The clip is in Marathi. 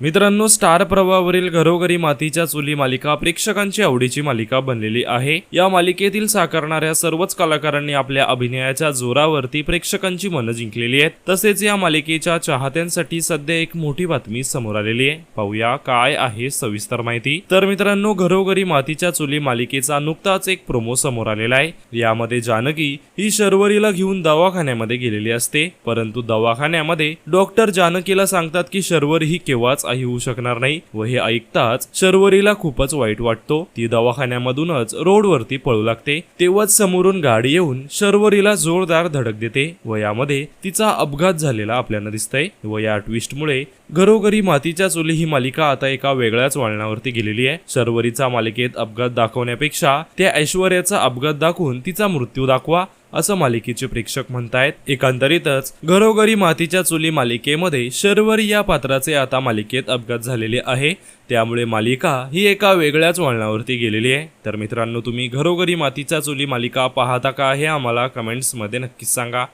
मित्रांनो स्टार प्रवाहावरील घरोघरी मातीच्या चुली मालिका प्रेक्षकांची आवडीची मालिका बनलेली आहे. या मालिकेतील साकारणाऱ्या सर्वच कलाकारांनी आपल्या अभिनयाच्या जोरावरती प्रेक्षकांची मनं जिंकलेली आहेत. तसेच या मालिकेच्या चाहत्यांसाठी सध्या एक मोठी बातमी समोर आलेली आहे. पाहूया काय आहे सविस्तर माहिती. तर मित्रांनो घरोघरी मातीच्या चुली मालिकेचा नुकताच एक प्रोमो समोर आलेला आहे. यामध्ये जानकी ही शर्वरीला घेऊन दवाखान्यामध्ये गेलेली असते. परंतु दवाखान्यामध्ये डॉक्टर जानकीला सांगतात की शर्वरी ही केव्हाच आई होऊ शकणार नाही व हे ऐकताच शर्वरीला खूपच वाईट वाटतो. ती दवाखान्यामधूनच रोडवरती पळू लागते. तेव्हाच समोरून गाडी येऊन शर्वरीला जोरदार धडक देते व यामध्ये तिचा अपघात झालेला आपल्याला दिसतंय व या ट्विस्टमुळे घरोघरी मातीच्या चुली ही मालिका आता एका वेगळ्याच वळणावरती गेलेली आहे. शर्वरीचा मालिकेत अपघात दाखवण्यापेक्षा त्या ऐश्वर्याचा अपघात दाखवून तिचा मृत्यू दाखवा असं मालिकेचे प्रेक्षक म्हणतायत. एकंदरीतच घरोघरी मातीच्या चुली मालिकेमध्ये शर्वरी या पात्राचे आता मालिकेत अपघात झालेले आहे. त्यामुळे मालिका ही एका वेगळ्याच वळणावरती गेलेली आहे. तर मित्रांनो तुम्ही घरोघरी मातीच्या चुली मालिका पाहता का हे आम्हाला कमेंट्समध्ये नक्कीच सांगा.